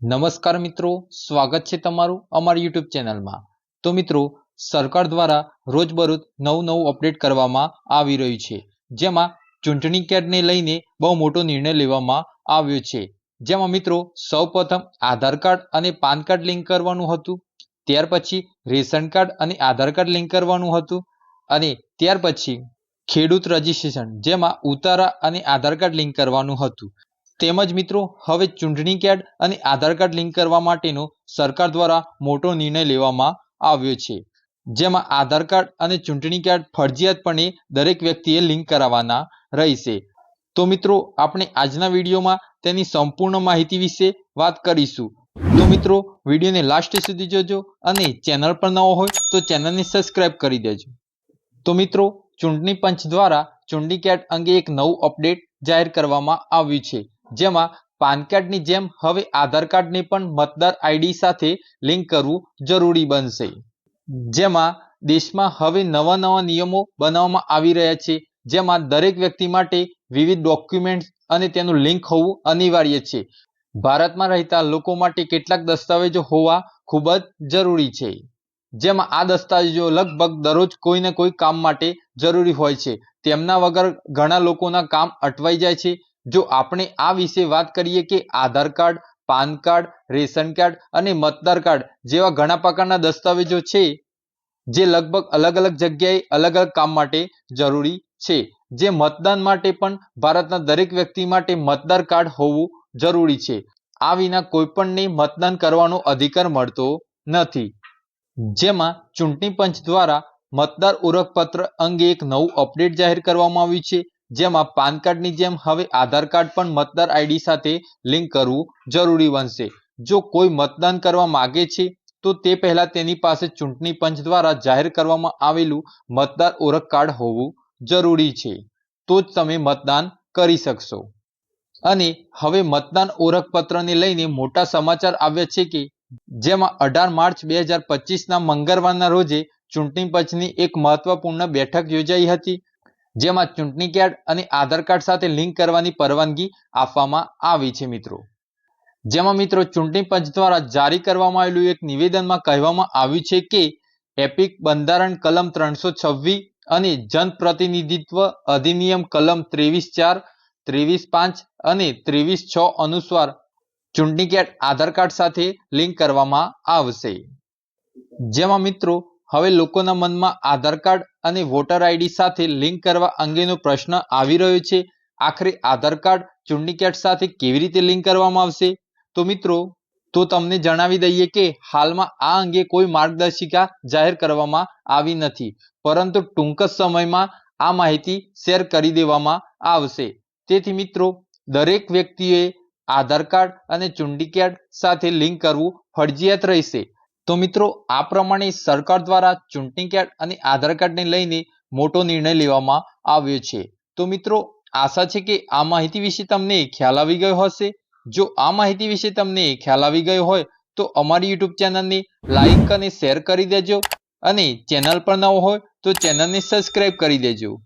નમસ્કાર મિત્રો, સ્વાગત છે તમારું અમારી યુટ્યુબ ચેનલમાં. તો મિત્રો, સરકાર દ્વારા રોજબરોજ નવું નવું અપડેટ કરવામાં આવી રહ્યું છે. જેમાં ચૂંટણી કાર્ડને લઈને બહુ મોટો નિર્ણય લેવામાં આવ્યો છે. જેમાં મિત્રો સૌપ્રથમ આધાર કાર્ડ અને પાન કાર્ડ લિંક કરવાનું હતું. ત્યાર પછી રેશન કાર્ડ અને આધાર કાર્ડ લિંક કરવાનું હતું. અને ત્યાર પછી ખેડૂત રજિસ્ટ્રેશન, જેમાં ઉતારા અને આધાર કાર્ડ લિંક કરવાનું હતું. તેમજ મિત્રો, હવે ચૂંટણી કાર્ડ અને આધાર કાર્ડ લિંક કરવા માટેનો સરકાર દ્વારા મોટો નિર્ણય લેવામાં આવ્યો છે. જેમાં આધાર કાર્ડ અને ચૂંટણી કાર્ડ ફરજિયાતપણે દરેક વ્યક્તિએ લિંક કરાવવાના રહેશે. તો મિત્રો, આપણે આજના વિડીયોમાં તેની સંપૂર્ણ માહિતી વિશે વાત કરીશું. તો મિત્રો, વિડીયોને લાસ્ટ સુધી જોજો અને ચેનલ પર નવો હોય તો ચેનલને સબસ્ક્રાઇબ કરી દેજો. તો મિત્રો, ચૂંટણી પંચ દ્વારા ચૂંટણી કાર્ડ અંગે એક નવું અપડેટ જાહેર કરવામાં આવ્યું છે. જેમાં પાન કાર્ડની જેમ હવે આધાર કાર્ડને પણ મતદાર આઈડી સાથે લિંક કરવું જરૂરી બનશે. જેમાં દેશમાં હવે નવા નવા નિયમો બનાવવામાં આવી રહ્યા છે, જેમાં દરેક વ્યક્તિ માટે વિવિધ ડોક્યુમેન્ટ્સ અને તેનું લિંક હોવું અનિવાર્ય છે. ભારતમાં રહેતા લોકો માટે કેટલાક દસ્તાવેજો હોવા ખૂબ જ જરૂરી છે, જેમાં આ દસ્તાવેજો લગભગ દરરોજ કોઈ ને કોઈ કામ માટે જરૂરી હોય છે. તેમના વગર ઘણા લોકોના કામ અટવાઈ જાય છે જો આપણે આ વિશે વાત કરીએ કે Aadhaar card, PAN card, ration card અને મતદાર કાર્ડ જેવા ઘણા પ્રકારના દસ્તાવેજો છે, જે લગભગ અલગ અલગ જગ્યાએ અલગ અલગ કામ માટે જરૂરી છે, જે મતદાન માટે પણ ભારતના દરેક વ્યક્તિ માટે મતદાર કાર્ડ હોવું જરૂરી છે. આ વિના કોઈપણને મતદાન કરવાનો અધિકાર મળતો નથી. જેમાં ચૂંટણી પંચ દ્વારા મતદાર ઓળખપત્ર અંગે એક નવું અપડેટ જાહેર કરવામાં આવ્યું છે જેમાં પાન કાર્ડની જેમ હવે આધાર કાર્ડ પણ મતદાર આઈડી સાથે લિંક કરવું જરૂરી બનશે. જો કોઈ મતદાન કરવા માગે છે, તો તે પહેલા તેની પાસે ચૂંટણી પંચ દ્વારા જાહેર કરવામાં આવેલું મતદાર ઓળખ કાર્ડ હોવું જરૂરી છે. તો જ તમે મતદાન કરી શકશો. અને હવે મતદાન ઓળખપત્રને લઈને મોટા સમાચાર આવ્યા છે કે, જેમાં અઢાર માર્ચ બે હજાર પચીસના મંગળવારના રોજે ચૂંટણી પંચની એક મહત્વપૂર્ણ બેઠક યોજાઈ હતી. જેમાં ચૂંટણી કાર્ડ અને આધાર કાર્ડ સાથે લિંક કરવાની પરવાનગી આપવામાં આવી છે, મિત્રો. જેમાં, મિત્રો, ચૂંટણી પંચ દ્વારા જારી કરવામાં આવેલું એક નિવેદનમાં કહેવામાં આવ્યું છે કે, એપિક બંધારણ કલમ ત્રણસો છવ્વીસ અને જનપ્રતિનિધિત્વ અધિનિયમ કલમ ત્રેવીસ ચાર, ત્રેવીસ પાંચ અને ત્રેવીસ છ અનુસાર ચૂંટણી કાર્ડ, આધાર કાર્ડ સાથે લિંક કરવામાં આવશે. જેમાં, મિત્રો હવે લોકોના મનમાં આધાર કાર્ડ અને વોટર આઈડી સાથે લિંક કરવા અંગેનો પ્રશ્ન આવી રહ્યો છે. આખરે આધાર કાર્ડ ચૂંટણી કાર્ડ સાથે કેવી રીતે લિંક કરવામાં આવશે? તો મિત્રો, તો તમને જણાવી દઈએ કે હાલમાં આ અંગે કોઈ માર્ગદર્શિકા જાહેર કરવામાં આવી નથી. પરંતુ ટૂંક જ સમયમાં આ માહિતી શેર કરી દેવામાં આવશે. તેથી મિત્રો, દરેક વ્યક્તિએ આધાર કાર્ડ અને ચૂંટણી કાર્ડ સાથે લિંક કરવું ફરજિયાત રહેશે. તો મિત્રો, આ પ્રમાણે સરકાર દ્વારા ચૂંટણી કાર્ડ અને આધાર કાર્ડને લઈને મોટો નિર્ણય લેવામાં આવ્યો છે. તો મિત્રો, આશા છે કે આ માહિતી વિશે તમને ખ્યાલ આવી ગયો હશે. જો આ માહિતી વિશે તમને ખ્યાલ આવી ગયો હોય, તો અમારી યુટ્યુબ ચેનલને લાઈક અને શેર કરી દેજો. અને ચેનલ પર નવો હોય, તો ચેનલને સબસ્ક્રાઈબ કરી દેજો.